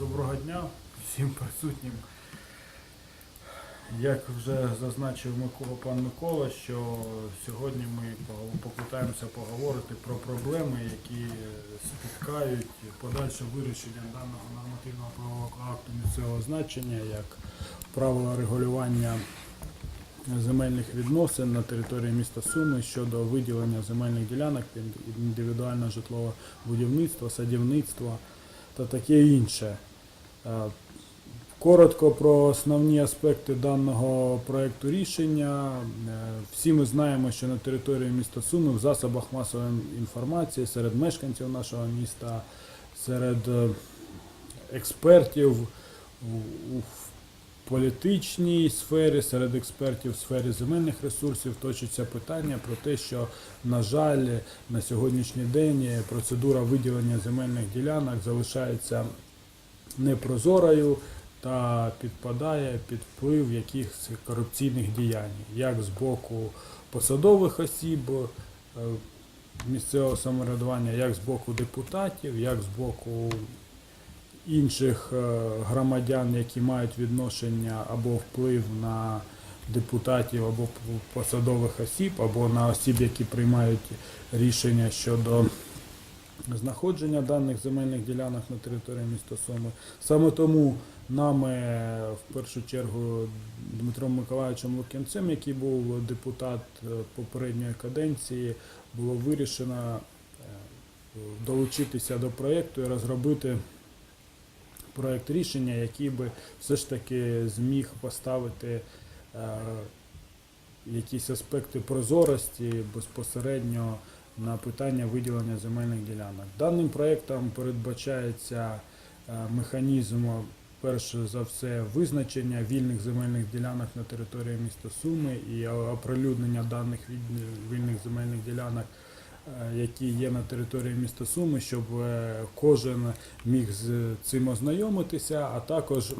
Доброго дня всім присутнім. Як вже зазначив Микола, пан Микола, що сьогодні ми попитаємося поговорити про проблеми, які спіткають подальше вирішення даного нормативного правового акту місцевого значення, як правила регулювання земельних відносин на території міста Суми щодо виділення земельних ділянок під індивідуальне житлове будівництво, садівництво та таке інше. Е, Коротко про основні аспекти даного проекту рішення. Е, Всі ми знаємо, що на території міста Суми в засобах масової інформації серед мешканців нашого міста, серед е, експертів у- політичній сфері, серед експертів в сфері земельних ресурсів точаться питання про те, що, на жаль, на сьогоднішній день процедура виділення земельних ділянок залишається непрозорою та підпадає під вплив якихось корупційних діянь, як з боку посадових осіб е, місцевого самоврядування, як з боку депутатів, як з боку інших е, громадян, які мають відношення або вплив на депутатів або посадових осіб, або на осіб, які приймають рішення щодо знаходження даних земельних ділянок на території міста Суми. Саме тому нами, е, в першу чергу, Дмитром Миколаївичем Лук'янцем, який був депутат е, попередньої каденції, було вирішено е, долучитися до проєкту і розробити проєкт рішення, який би все ж таки зміг поставити якісь аспекти прозорості безпосередньо на питання виділення земельних ділянок. Даним проєктом передбачається е, механізм, перш за все, визначення вільних земельних ділянок на території міста Суми і оприлюднення даних вільних земельних ділянок, е, які є на території міста Суми, щоб е, кожен міг з цим ознайомитися, а також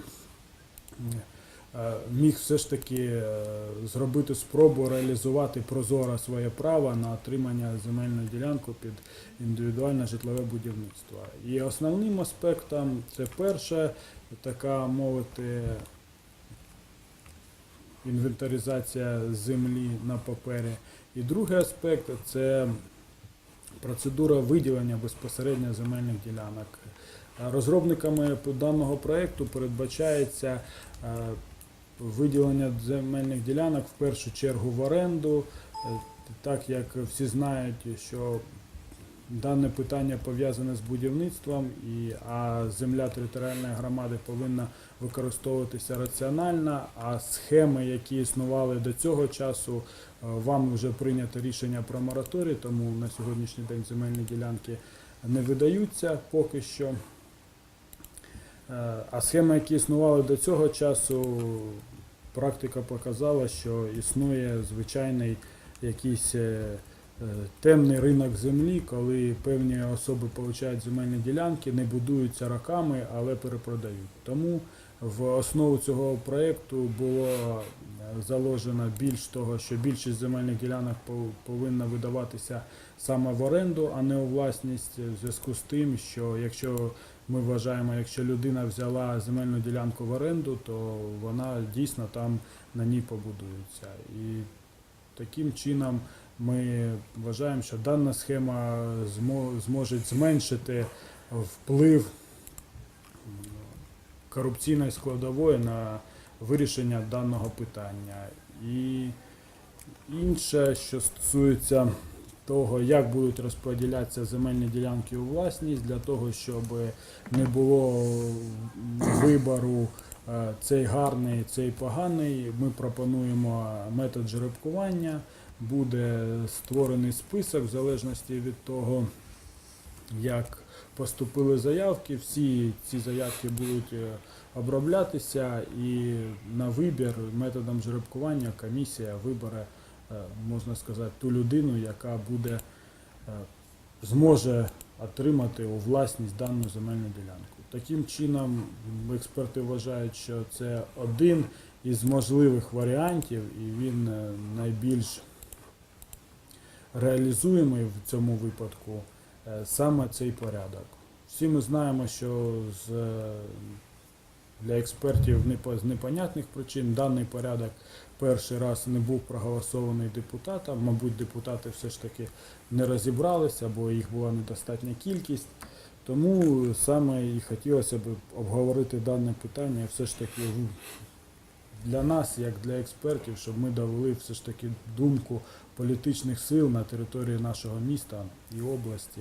міг все ж таки е, зробити спробу реалізувати прозоро своє право на отримання земельної ділянки під індивідуальне житлове будівництво. І основним аспектом це перше, така мовити, інвентаризація землі на папері. І другий аспект це процедура виділення безпосередньо земельних ділянок. Розробниками даного проєкту передбачається е, виділення земельних ділянок в першу чергу в оренду, Е, так як всі знають, що дане питання пов'язане з будівництвом, і, а земля територіальної громади повинна використовуватися раціонально, а схеми, які існували до цього часу, е, вам вже прийнято рішення про мораторій, тому на сьогоднішній день земельні ділянки не видаються поки що. Е, А схеми, які існували до цього часу, практика показала, що існує звичайний якийсь е, е, темний ринок землі, коли певні особи отримують земельні ділянки, не будуються роками, але перепродають. Тому в основу цього проєкту було е, заложено більш того, що більшість земельних ділянок повинна видаватися саме в оренду, а не у власність, в зв'язку з тим, що якщо ми вважаємо, якщо людина взяла земельну ділянку в оренду, то вона дійсно там на ній побудується. І таким чином ми вважаємо, що дана схема зможе зменшити вплив корупційної складової на вирішення даного питання. І інше, що стосується того, як будуть розподілятися земельні ділянки у власність, для того, щоб не було вибору е, цей гарний, цей поганий, ми пропонуємо метод жеребкування. Буде створений список в залежності від того, як поступили заявки. Всі ці заявки будуть е, оброблятися і на вибір методом жеребкування комісія вибере, можна сказати, ту людину, яка буде е, зможе отримати у власність дану земельну ділянку. Таким чином, експерти вважають, що це один із можливих варіантів, і він е, найбільш реалізуємий в цьому випадку е, саме цей порядок. всі ми знаємо, що з, е, для експертів з непонятних причин даний порядок перший раз не був проголосований депутатом. Мабуть, депутати все ж таки не розібралися, бо їх була недостатня кількість. Тому саме і хотілося б обговорити дане питання все ж таки для нас, як для експертів, щоб ми довели все ж таки думку політичних сил на території нашого міста і області.